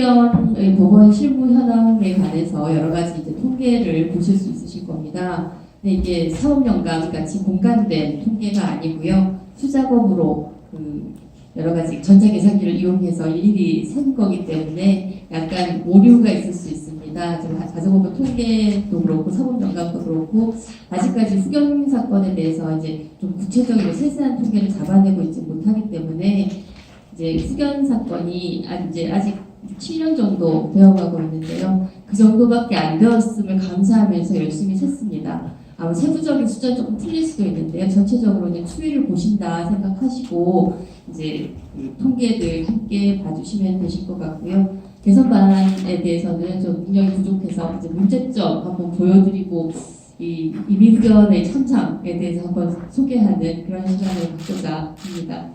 후견의 법원 실무 현황에 관해서 여러 가지 이제 통계를 보실 수 있으실 겁니다. 근데 이게 사업연감 같이 공간된 통계가 아니고요. 수작업으로 그 여러 가지 전자계산기를 이용해서 일일이 센 거기 때문에 약간 오류가 있을 수 있습니다. 가정법원 통계도 그렇고 사법연감도 그렇고 아직까지 후견 사건에 대해서 이제 좀 구체적이고 세세한 통계를 잡아내고 있지 못하기 때문에 이제 후견 사건이 아- 이제 아직 7년 정도 되어가고 있는데요. 그 정도밖에 안 되었음을 감사하면서 열심히 셌습니다. 아마 세부적인 숫자 조금 틀릴 수도 있는데요. 전체적으로는 추이를 보신다 생각하시고 이제 그 통계들 함께 봐주시면 되실 것 같고요. 개선 방안에 대해서는 좀 능력이 부족해서 이제 문제점 한번 보여드리고 이 이민견의 참상에 대해서 한번 소개하는 그런 시간을 갖고자 합니다.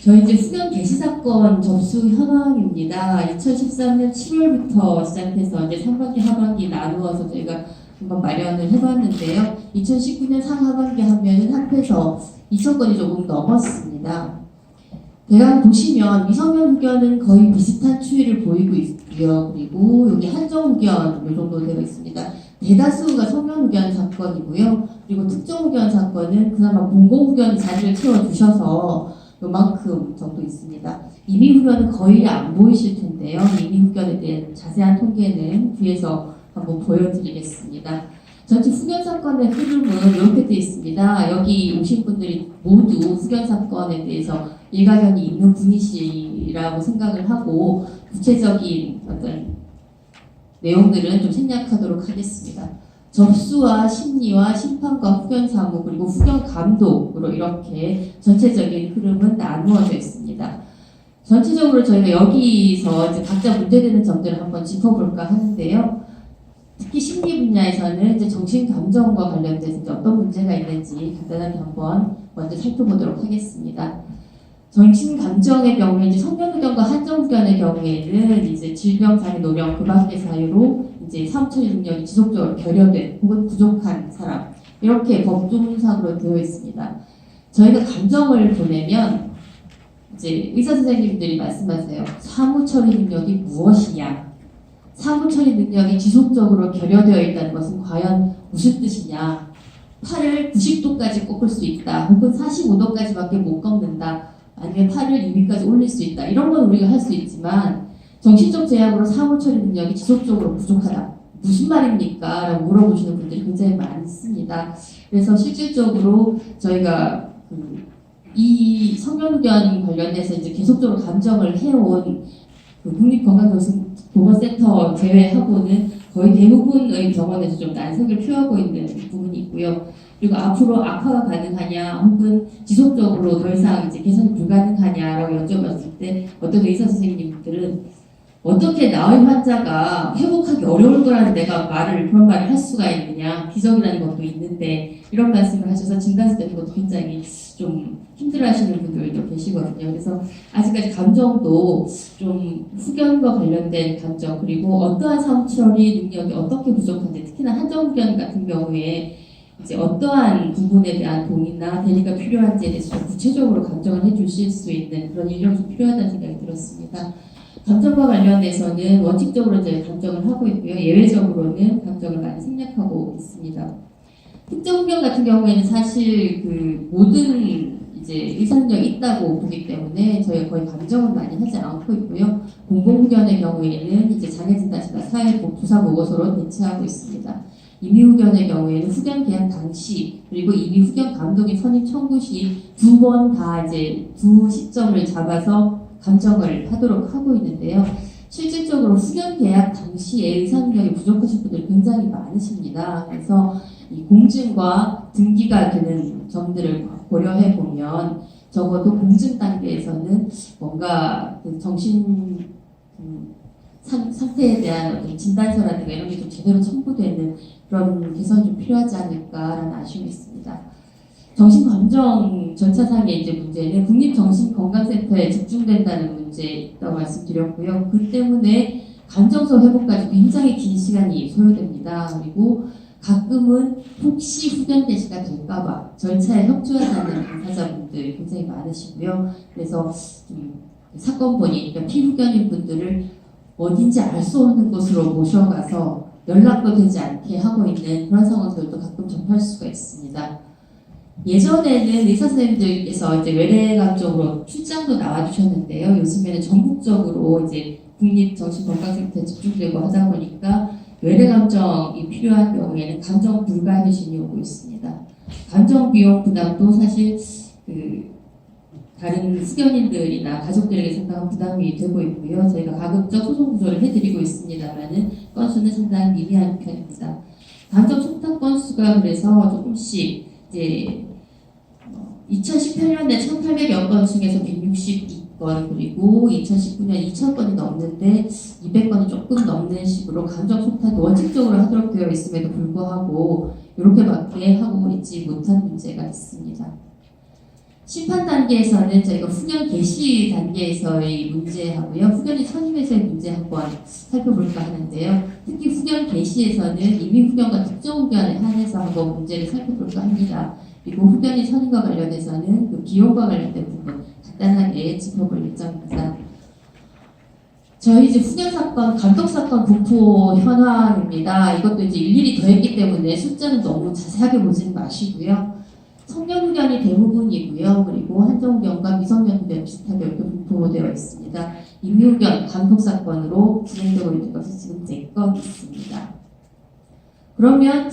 저희 이제 수련 개시 사건 접수 현황입니다. 2013년 7월부터 시작해서 이제 상반기 하반기 나누어서 저희가 한번 마련을 해봤는데요. 2019년 상하반기 하면은 합해서 2천 건이 조금 넘었습니다. 대강 보시면 미성년 후견은 거의 비슷한 추이를 보이고 있고요. 그리고 여기 한정 후견 이 정도 되어 있습니다. 대다수가 성년 후견 사건이고요. 그리고 특정 후견 사건은 그나마 공공 후견 자리를 채워주셔서 요만큼 정도 있습니다. 이미 후견은 거의 안 보이실 텐데요. 이미 후견에 대한 자세한 통계는 뒤에서 한번 보여드리겠습니다. 전체 후견 사건의 흐름은 이렇게 되어 있습니다. 여기 오신 분들이 모두 후견 사건에 대해서 일가견이 있는 분이시라고 생각을 하고 구체적인 어떤 내용들은 좀 생략하도록 하겠습니다. 접수와 심리와 심판과 후견 사무 그리고 후견 감독으로 이렇게 전체적인 흐름은 나누어져 있습니다. 전체적으로 저희가 여기서 이제 각자 문제되는 점들을 한번 짚어볼까 하는데요. 특히 심리 분야에서는 이제 정신 감정과 관련돼서 어떤 문제가 있는지 간단하게 한번 먼저 살펴보도록 하겠습니다. 정신 감정의 경우에 이제 성견후견과 한정후견의 경우에는 이제 질병, 장애, 노령, 그 밖의 사유로 이제 사무처리 능력이 지속적으로 결여된 혹은 부족한 사람 이렇게 법조문상으로 되어 있습니다. 저희가 감정을 보내면 이제 의사 선생님들이 말씀하세요. 사무 처리 능력이 무엇이냐? 사무 처리 능력이 지속적으로 결여되어 있다는 것은 과연 무슨 뜻이냐? 팔을 90도까지 꺾을 수 있다. 혹은 45도까지밖에 못 꺾는다. 아니면 팔을 2미까지 올릴 수 있다. 이런 건 우리가 할 수 있지만 정신적 제약으로 사무 처리 능력이 지속적으로 부족하다. 무슨 말입니까? 라고 물어보시는 분들이 굉장히 많습니다. 그래서 실질적으로 저희가 그 이 성견후견 관련해서 이제 계속적으로 감정을 해온 그 국립건강보건센터 제외하고는 거의 대부분의 병원에서 좀 난색을 표하고 있는 부분이 있고요. 그리고 앞으로 악화가 가능하냐 혹은 지속적으로 더 이상 이제 개선 불가능하냐라고 여쭤봤을 때 어떤 의사 선생님들은 어떻게 나의 환자가 회복하기 어려울 거라는 내가 말을 그런 말을 할 수가 있느냐 기적이라는 것도 있는데 이런 말씀을 하셔서 진단서 되는 것도 굉장히 좀 힘들어하시는 분들도 계시거든요. 그래서 아직까지 감정도 좀 후견과 관련된 감정 그리고 어떠한 사무처리 능력이 어떻게 부족한지 특히나 한정 후견 같은 경우에 이제 어떠한 부분에 대한 동의나 대리가 필요한지에 대해서 좀 구체적으로 감정을 해주실 수 있는 그런 인력이 좀 필요하다는 생각이 들었습니다. 감정과 관련해서는 원칙적으로 이제 감정을 하고 있고요. 예외적으로는 감정을 많이 생략하고 있습니다. 특정 후견 같은 경우에는 사실 그 모든 이제 의사능력이 있다고 보기 때문에 저희가 거의 감정을 많이 하지 않고 있고요. 공공후견의 경우에는 이제 장애진단시나 사회복 조사 보고서로 대체하고 있습니다. 임의후견의 경우에는 후견 계약 당시 그리고 이미 후견 감독이 선임 청구 시 두 번 다 이제 두 시점을 잡아서 감정을 하도록 하고 있는데요. 실질적으로 후견 계약 당시에 의사 능력이 부족하신 분들이 굉장히 많으십니다. 그래서 이 공증과 등기가 되는 점들을 고려해 보면 적어도 공증 단계에서는 뭔가 그 정신 음, 상, 상태에 대한 어떤 진단서라든가 이런 게 좀 제대로 첨부되는 그런 개선이 좀 필요하지 않을까라는 아쉬움이 있습니다. 정신감정 절차상의 이제 문제는 국립정신건강센터에 집중된다는 문제 있다고 말씀드렸고요. 그 때문에 감정서 회복까지 굉장히 긴 시간이 소요됩니다. 그리고 가끔은 혹시 후견 대시가 될까봐 절차에 협조하지 않는 당사자분들이 굉장히 많으시고요. 그래서 좀 사건본이 그러니까 피후견인 분들을 어딘지 알 수 없는 곳으로 모셔가서 연락도 되지 않게 하고 있는 그런 상황들도 가끔 접할 수가 있습니다. 예전에는 의사 선생님들께서 이제 외래감 쪽으로 출장도 나와주셨는데요. 요즘에는 전국적으로 이제 국립정신건강센터에 집중되고 하다 보니까 외래 감정이 필요한 경우에는 감정 불가 회신이 오고 있습니다. 감정 비용 부담도 사실 그 다른 수견인들이나 가족들에게 상당한 부담이 되고 있고요. 저희가 가급적 소송 구조를 해드리고 있습니다만은 건수는 상당히 미비한 편입니다. 감정 청탁 건수가 그래서 조금씩 이제 2018년에 1,800여 건 중에서 162건 그리고 2019년 2,000건이 넘는데 200건이 조금 넘는 식으로 감정 청탁이 원칙적으로 하도록 되어 있음에도 불구하고 이렇게밖에 하고 있지 못한 문제가 있습니다. 심판 단계에서는 저희가 후견 개시 단계에서의 문제하고요. 후견이 선임에서의 문제 한번 살펴볼까 하는데요. 특히 후견 개시에서는 이미 후견과 특정 후견에 한해서 한번 문제를 살펴볼까 합니다. 그리고 후견이 선임과 관련해서는 그 비용과 관련된 부분 간단하게 짚어볼 예정입니다. 저희 이제 후견 사건, 감독 사건 분포 현황입니다. 이것도 이제 일일이 더했기 때문에 숫자는 너무 자세하게 보지는 마시고요. 성년 후견이 대부분이고요. 그리고 한정 후견과 미성년 후견 비슷하게 이렇게 분포되어 있습니다. 임의 후견, 감독 사건으로 진행되고 있는 것이 지금 4건 있습니다. 그러면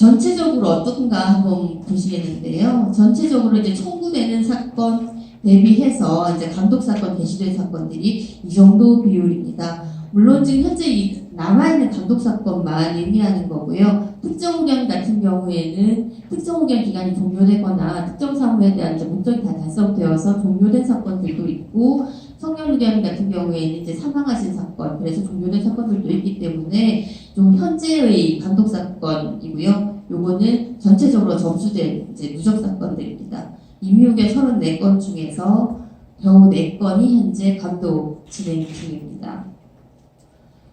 전체적으로 어떤가 한번 보시겠는데요. 전체적으로 이제 청구되는 사건 대비해서 이제 감독 사건, 개시된 사건들이 이 정도 비율입니다. 물론 지금 현재 이 남아있는 감독 사건만 의미하는 거고요. 특정 후견 같은 경우에는 특정 후견 기간이 종료되거나 특정 사무에 대한 이제 목적이 다 달성되어서 종료된 사건들도 있고 성년 후견 같은 경우에는 이제 사망하신 사건, 그래서 종료된 사건들도 있기 때문에 좀 현재의 감독 사건이고요. 요거는 전체적으로 접수된 이제 누적 사건들입니다. 임의후견 34건 중에서 겨우 4건이 현재 감독 진행 중입니다.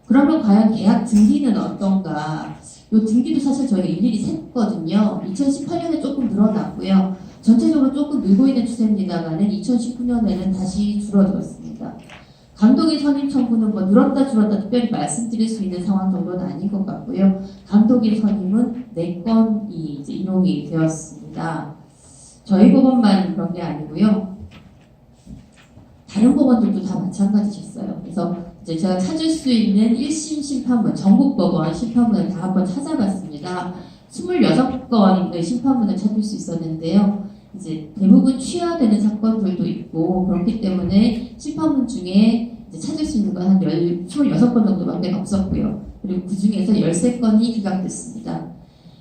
그러면 과연 계약 등기는 어떤가? 요 등기도 사실 저희가 일일이 셌거든요. 2018년에 조금 늘어났고요. 전체적으로 조금 늘고 있는 추세입니다만은 2019년에는 다시 줄어들었습니다. 감독의 선임 청구는 뭐 늘었다 줄었다 특별히 말씀드릴 수 있는 상황 정도는 아닌 것 같고요. 감독의 선임은 4건이 이제 인용이 되었습니다. 저희 법원만 그런 게 아니고요. 다른 법원들도 다 마찬가지셨어요. 그래서 이제 제가 찾을 수 있는 1심 심판문, 전국법원 심판문을 다 한번 찾아봤습니다. 26건의 심판문을 찾을 수 있었는데요. 이제 대부분 취하되는 사건들도 있고 그렇기 때문에 심판문 중에 찾을 수 있는 건 한 26건 정도밖에 없었고요. 그리고 그 중에서 13건이 기각됐습니다.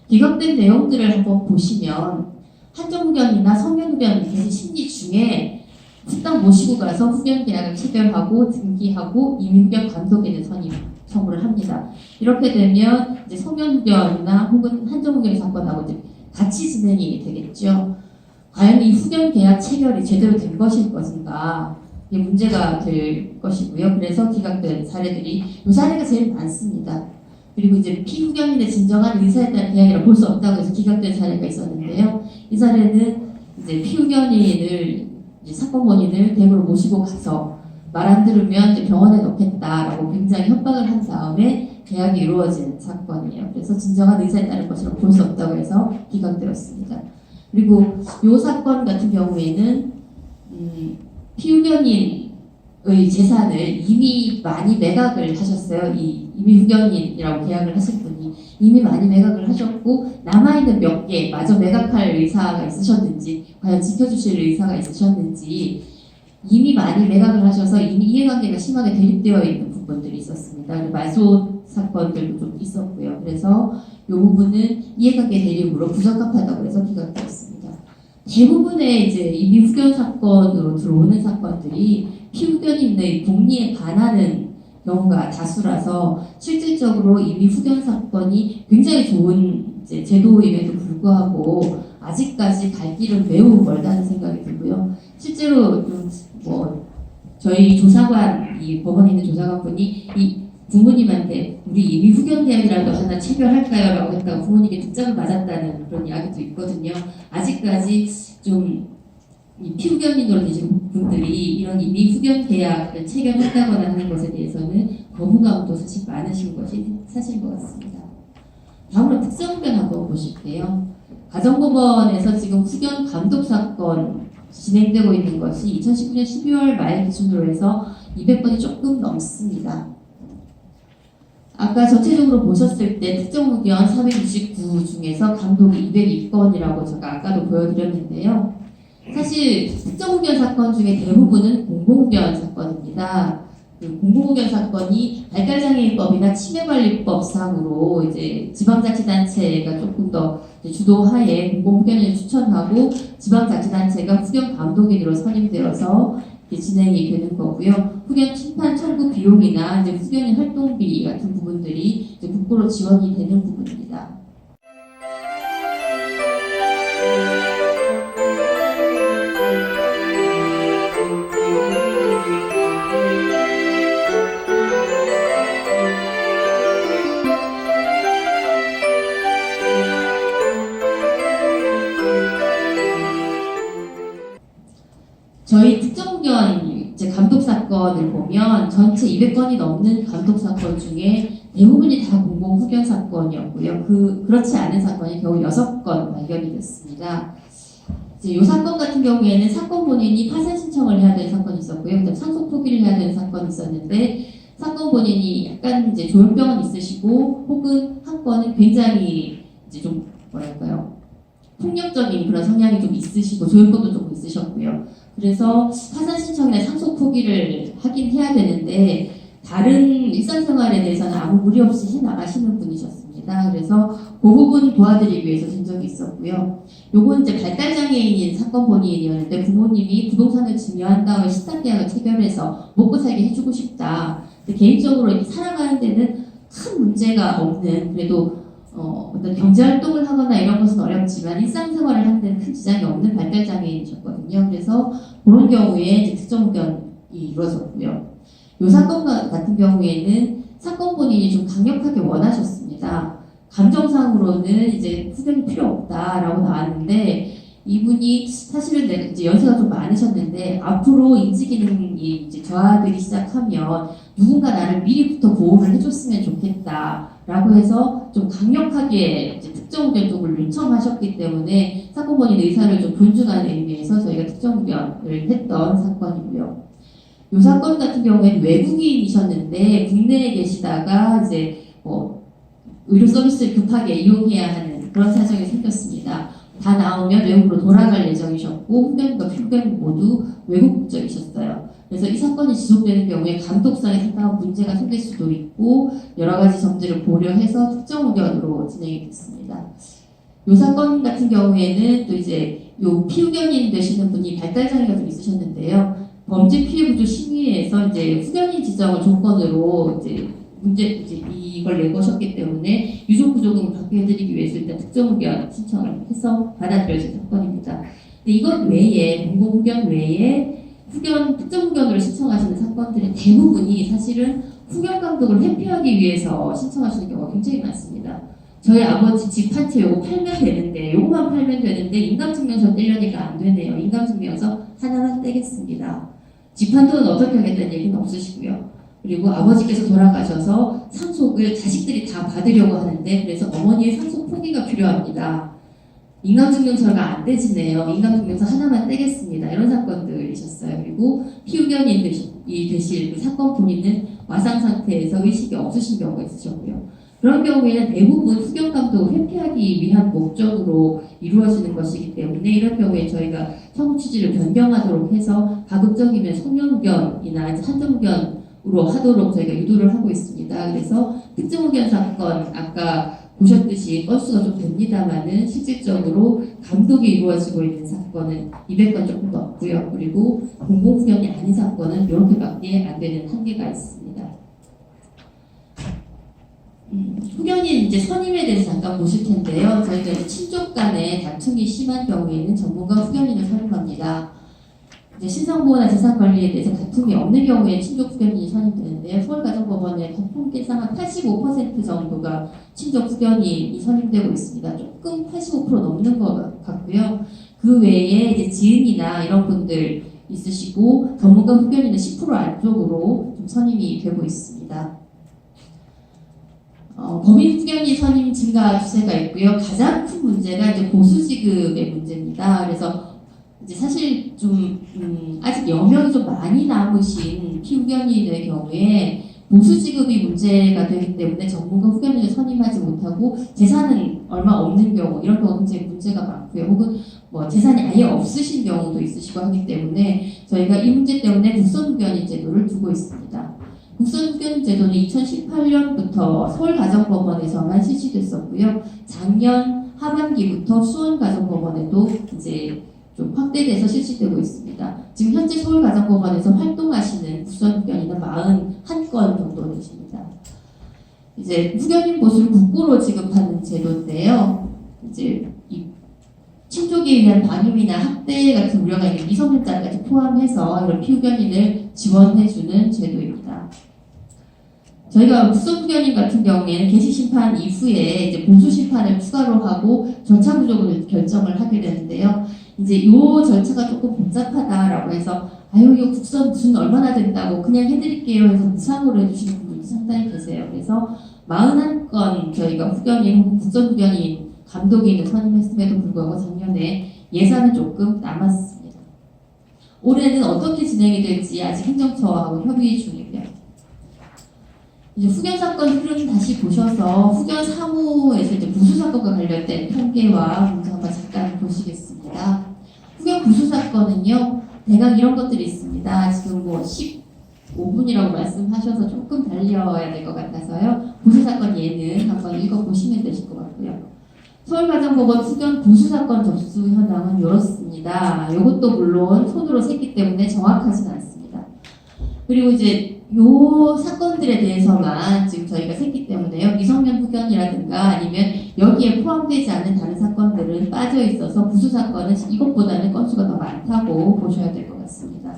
기각된 내용들을 한번 보시면 한정후견이나 성년후견 개시 심리 중에 후딱 모시고 가서 후견 계약을 체결하고 등기하고 임의후견 감독에 대해 선임 청구를 합니다. 이렇게 되면 이제 성년후견이나 혹은 한정후견 사건하고 이제 같이 진행이 되겠죠. 과연 이 후견 계약 체결이 제대로 된 것일 것인가 문제가 될 것이고요. 그래서 기각된 사례들이 이 사례가 제일 많습니다. 그리고 이제 피후견인의 진정한 의사에 따른 계약이라 볼 수 없다고 해서 기각된 사례가 있었는데요. 이 사례는 이제 피후견인을 이제 사건 원인을 대구로 모시고 가서 말 안 들으면 병원에 넣겠다라고 굉장히 협박을 한 다음에 계약이 이루어진 사건이에요. 그래서 진정한 의사에 따른 것이라고 볼수 없다고 해서 기각되었습니다. 그리고 이 사건 같은 경우에는 음, 피후견인의 재산을 이미 많이 매각을 하셨어요. 이 이미 후견인이라고 계약을 하신 분이 이미 많이 매각을 하셨고 남아있는 몇 개 마저 매각할 의사가 있으셨는지 과연 지켜주실 의사가 있으셨는지 이미 많이 매각을 하셔서 이미 이해관계가 심하게 대립되어 있는 부분들이 있었습니다. 말소 사건들도 좀 있었고요. 그래서 이 부분은 이해관계 대립으로 부적합하다고 해서 기각되었습니다. 대부분의 이제 이 미 후견 사건으로 들어오는 사건들이 피후견인의 복리에 반하는 경우가 다수라서 실질적으로 이 미 후견 사건이 굉장히 좋은 이제 제도임에도 불구하고 아직까지 갈 길은 매우 멀다는 생각이 들고요. 실제로 좀뭐 저희 조사관 이 법원에 있는 조사관 분이 이 부모님한테 우리 이미 후견 계약이라도 하나 체결할까요 라고 했다가 부모님께 듣자고 맞았다는 그런 이야기도 있거든요. 아직까지 좀이 피후견인으로 되신 분들이 이런 이미 후견 계약을 체결했다거나 하는 것에 대해서는 거부감도 사실 많으신 것이 사실인 것 같습니다. 다음으로 특정견 한번 보실게요. 가정법원에서 지금 후견 감독 사건 진행되고 있는 것이 2019년 12월 말 기준으로 해서 200건이 조금 넘습니다. 아까 전체적으로 보셨을 때 특정 후견 469 중에서 감독이 202건이라고 제가 아까도 보여드렸는데요. 사실 특정 후견 사건 중에 대부분은 공공후견 사건입니다. 그 공공후견 사건이 발달장애인법이나 치매관리법상으로 이제 지방자치단체가 조금 더 주도하에 공공후견을 추천하고 지방자치단체가 후견 감독인으로 선임되어서 진행이 되는 거고요. 후견 심판 청구 비용이나 이제 후견인 활동비 같은 부분들이 이제 국고로 지원이 되는 부분입니다. 사건을 보면 전체 200건이 넘는 감독 사건 중에 대부분이 다 공공 후견 사건이었고요. 그 그렇지 않은 사건이 겨우 6건 발견이 됐습니다. 이제 이 사건 같은 경우에는 사건 본인이 파산 신청을 해야 되는 사건이 있었고요. 그다음 상속 포기를 해야 되는 사건이 있었는데 사건 본인이 약간 이제 조현병은 있으시고 혹은 한 건은 굉장히 이제 좀 뭐랄까요 폭력적인 그런 성향이 좀 있으시고 조현병도 조금 있으셨고요. 그래서 파산 신청이나 상속 포기를 하긴 해야 되는데 다른 일상생활에 대해서는 아무 무리 없이 해 나가시는 분이셨습니다. 그래서 그 부분 도와드리기 위해서 진 적이 있었고요. 요건 이제 발달장애인인 사건 본인이었는데 부모님이 부동산을 증여한 다음에 식탁계약을 체결해서 먹고 살게 해주고 싶다. 개인적으로 이렇게 살아가는 데는 큰 문제가 없는 그래도 어, 어떤 경제 활동을 하거나 이런 것은 어렵지만 일상생활을 하는 데는 큰 지장이 없는 발달장애인이셨거든요. 그래서 그런 경우에 이제 특정 의견 이 이루어졌고요. 이 사건 가- 같은 경우에는 사건 본인이 좀 강력하게 원하셨습니다. 감정상으로는 이제 후견이 필요 없다라고 나왔는데 이분이 사실은 내가 이제 연세가 좀 많으셨는데 앞으로 인지 기능이 이제 저하되기 시작하면 누군가 나를 미리부터 보호를 해줬으면 좋겠다라고 해서 좀 강력하게 이제 특정 의견 쪽을 요청하셨기 때문에 사건 본인 의사를 좀 존중하는 의미에서 저희가 특정 의견을 했던 사건이고요. 이 사건 같은 경우에는 외국인이셨는데 국내에 계시다가 이제 뭐 의료 서비스를 급하게 이용해야 하는 그런 사정이 생겼습니다. 다 나오면 외국으로 돌아갈 예정이셨고 후견과 필견 모두 외국 국적이셨어요. 그래서 이 사건이 지속되는 경우에 감독상에 상당한 문제가 생길 수도 있고 여러 가지 점들을 고려해서 특정 의견으로 진행이 됐습니다. 이 사건 같은 경우에는 또 이제 요 피후견인 되시는 분이 발달 장애가 좀 있으셨는데요. 범죄 피해 구조 심의에서 이제 후견인 지정을 조건으로 이제 문제 이제 이걸 내거셨기 때문에 유족 구조금을 받게 해드리기 위해서 일단 특정 의견 신청을 해서 받아들여진 사건입니다. 근데 이것 외에 공공 후견 외에 후견 특정 후견으로 신청하시는 사건들의 대부분이 사실은 후견 감독을 회피하기 위해서 신청하시는 경우가 굉장히 많습니다. 저희 아버지 집 한 채 요거 팔면 되는데 요거만 팔면 되는데 인감증명서 떼려니까 안 되네요. 인감증명서 하나만 떼겠습니다. 집한 돈은 어떻게 하겠다는 얘기는 없으시고요. 그리고 아버지께서 돌아가셔서 상속을 자식들이 다 받으려고 하는데 그래서 어머니의 상속 포기가 필요합니다. 인감증명서가 안 떼지네요. 인감증명서 하나만 떼겠습니다. 이런 사건들이셨어요. 그리고 피후견이 되시, 이 되실 그 사건 본인은 와상 상태에서 의식이 없으신 경우가 있으셨고요. 그런 경우에는 대부분 후견 감독을 회피하기 위한 목적으로 이루어지는 것이기 때문에 이런 경우에 저희가 청구 취지를 변경하도록 해서 가급적이면 성년 후견이나 이제 한정 후견으로 하도록 저희가 유도를 하고 있습니다. 그래서 특정 후견 사건 아까 보셨듯이 건수가 좀 됩니다만은 실질적으로 감독이 이루어지고 있는 사건은 200건 조금 넘고요. 그리고 공공 후견이 아닌 사건은 이렇게밖에 안 되는 한계가 있습니다. 음, 후견인 이제 선임에 대해서 잠깐 보실 텐데요. 저희가 이제 친족 간에 다툼이 심한 경우에는 전문가 후견인을 선임합니다. 이제 신상보호나 재산관리에 대해서 다툼이 없는 경우에 친족 후견인이 선임되는데요. 서울가정법원의 통계상 한85% 정도가 친족 후견인이 선임되고 있습니다. 조금 85% 넘는 것 같고요. 그그 외에 이제 지은이나 이런 분들 있으시고 전문가 후견인은 10% 안쪽으로 좀 선임이 되고 있습니다. 어, 범인 후견인 선임 증가 추세가 있고요. 가장 큰 문제가 이제 보수 지급의 문제입니다. 그래서 이제 사실 좀 음, 아직 여명이 좀 많이 남으신 피후견인의 경우에 보수 지급이 문제가 되기 때문에 전문가 후견인을 선임하지 못하고 재산은 얼마 없는 경우 이런 경우 굉장히 문제가 많고요. 혹은 뭐 재산이 아예 없으신 경우도 있으시고 하기 때문에 저희가 이 문제 때문에 국선 후견인 제도를 두고 있습니다. 국선 후견인 제도는 2018년부터 서울가정법원에서만 실시됐었고요. 작년 하반기부터 수원가정법원에도 이제 좀 확대돼서 실시되고 있습니다. 지금 현재 서울가정법원에서 활동하시는 국선 후견인은 41건 정도 되십니다. 이제 후견인 보수를 국고로 지급하는 제도인데요. 이제 이 친족에 의한 방임이나 학대 같은 우려가 있는 미성년자까지 포함해서 이런 피후견인을 지원해주는 제도입니다. 저희가 국선 후견인 같은 경우에는 개시 심판 이후에 이제 보수 심판을 추가로 하고 절차 부족을 결정을 하게 되는데요. 이제 이 절차가 조금 복잡하다라고 해서 아유 이거 국선 무슨 얼마나 된다고 그냥 해드릴게요 해서 무상으로 해주시는 분들이 상당히 계세요. 그래서 41건 저희가 후견인 국선 후견인 감독인을 선임했음에도 불구하고 작년에 예산은 조금 남았습니다. 올해는 어떻게 진행이 될지 아직 행정처하고 협의 중이고요. 이제 후견 사건 흐름 다시 보셔서 후견 사무에서 이제 부수 사건과 관련된 통계와 한번 잠깐 보시겠습니다. 후견 부수 사건은요 대강 이런 것들이 있습니다. 지금 뭐 15분이라고 말씀하셔서 조금 달려야 될 것 같아서요. 부수 사건 예는 한번 읽어 보시면 되실 것 같고요. 서울가정법원 후견 부수 사건 접수 현황은 이렇습니다. 이것도 물론 손으로 셌기 때문에 정확하진 않습니다. 그리고 이제 요 사건들에 대해서만 지금 저희가 샜기 때문에요. 미성년 후견이라든가 아니면 여기에 포함되지 않는 다른 사건들은 빠져 있어서 부수 사건은 이것보다는 건수가 더 많다고 보셔야 될 것 같습니다.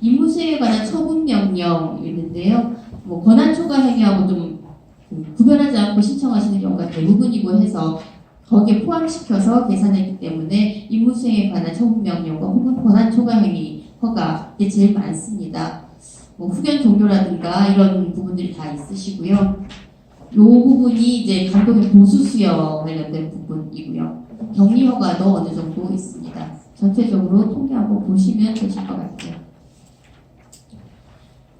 임무수행에 관한 처분 명령이 있는데요. 뭐 권한 초과 행위하고 좀 그, 구별하지 않고 신청하시는 경우가 대부분이고 해서 거기에 포함시켜서 계산했기 때문에 임무수행에 관한 처분 명령과 혹은 권한 초과 행위 허가 이게 제일 많습니다. 뭐 후견 종료라든가 이런 부분들이 다 있으시고요. 요 부분이 이제 감독의 보수 수여 관련된 부분이고요. 격리 허가도 어느 정도 있습니다. 전체적으로 통계 한번 보시면 되실 것 같아요.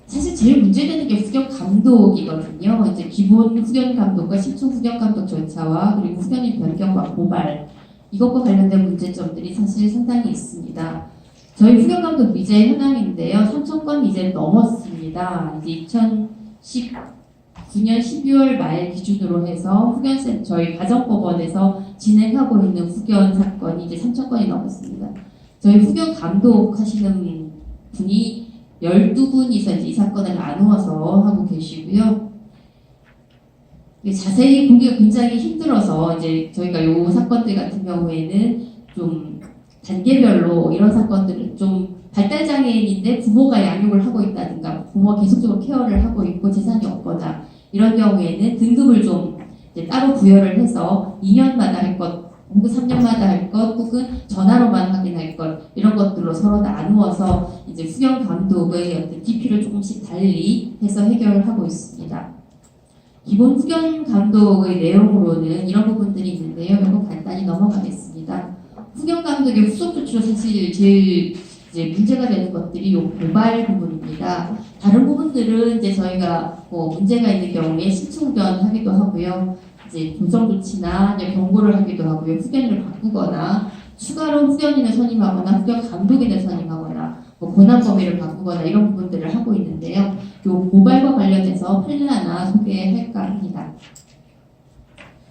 사실 제일 문제되는 게 후견 감독이거든요. 이제 기본 후견 감독과 신청 후견 감독 절차와 그리고 후견인 변경과 고발 이것과 관련된 문제점들이 사실 상당히 있습니다. 저희 후견 감독 미제 현황인데요. 3천 건 이제 넘었습니다. 이제 2019년 12월 말 기준으로 해서 후견센 저희 가정법원에서 진행하고 있는 후견 사건이 이제 3천 건이 넘었습니다. 저희 후견 감독 하시는 분이 12분이서 이제 이 사건을 나누어서 하고 계시고요. 자세히 보기가 굉장히 힘들어서 이제 저희가 요 사건들 같은 경우에는 좀 단계별로 이런 사건들은 좀 발달 장애인인데 부모가 양육을 하고 있다든가 부모가 계속적으로 케어를 하고 있고 재산이 없거나 이런 경우에는 등급을 좀 따로 부여를 해서 2년마다 할 것, 혹은 3년마다 할 것, 혹은 전화로만 확인할 것 이런 것들로 서로 나누어서 이제 후견 감독의 어떤 DP를 조금씩 달리 해서 해결을 하고 있습니다. 기본 후견 감독의 내용으로는 이런 부분들이 있는데요. 이거 간단히 넘어가겠습니다. 후견 감독의 후속 조치로 사실 제일 이제 문제가 되는 것들이 요 고발 부분입니다. 다른 부분들은 이제 저희가 뭐 문제가 있는 경우에 신청 후견 하기도 하고요. 이제 조정 조치나 이제 경고를 하기도 하고요. 후견인을 바꾸거나 추가로 후견인을 선임하거나 후견 감독인을 선임하거나 뭐 권한 범위를 바꾸거나 이런 부분들을 하고 있는데요. 요 고발과 관련해서 판례 하나 소개할까 합니다.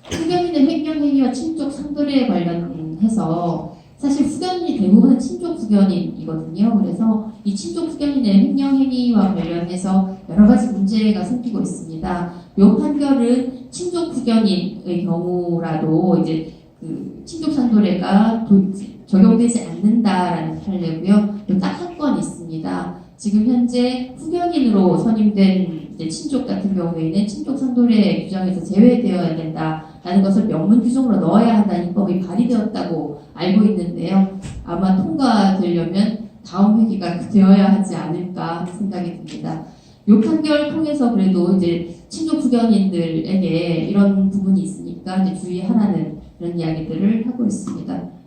후견인의 횡령 행위와 친족 상도례에 관련 해서 사실 후견인이 대부분은 친족 후견인이거든요. 그래서 이 친족 후견인의 횡령 행위와 관련해서 여러 가지 문제가 생기고 있습니다. 요 판결은 친족 후견인의 경우라도 이제 그 친족 상도례가 도- 적용되지 않는다라는 판례고요. 딱한 건 있습니다. 지금 현재 후견인으로 선임된 친족 같은 경우에는 친족 상도례 규정에서 제외되어야 된다. 한다라는 것을 명문 규정으로 넣어야 한다는 입법이 발의되었다고 알고 있는데요. 아마 통과되려면 다음 회기가 되어야 하지 않을까 생각이 듭니다. 요 판결 통해서 그래도 이제 친족 부견인들에게 이런 부분이 있으니까 이제 주의하라는 그런 이야기들을 하고 있습니다.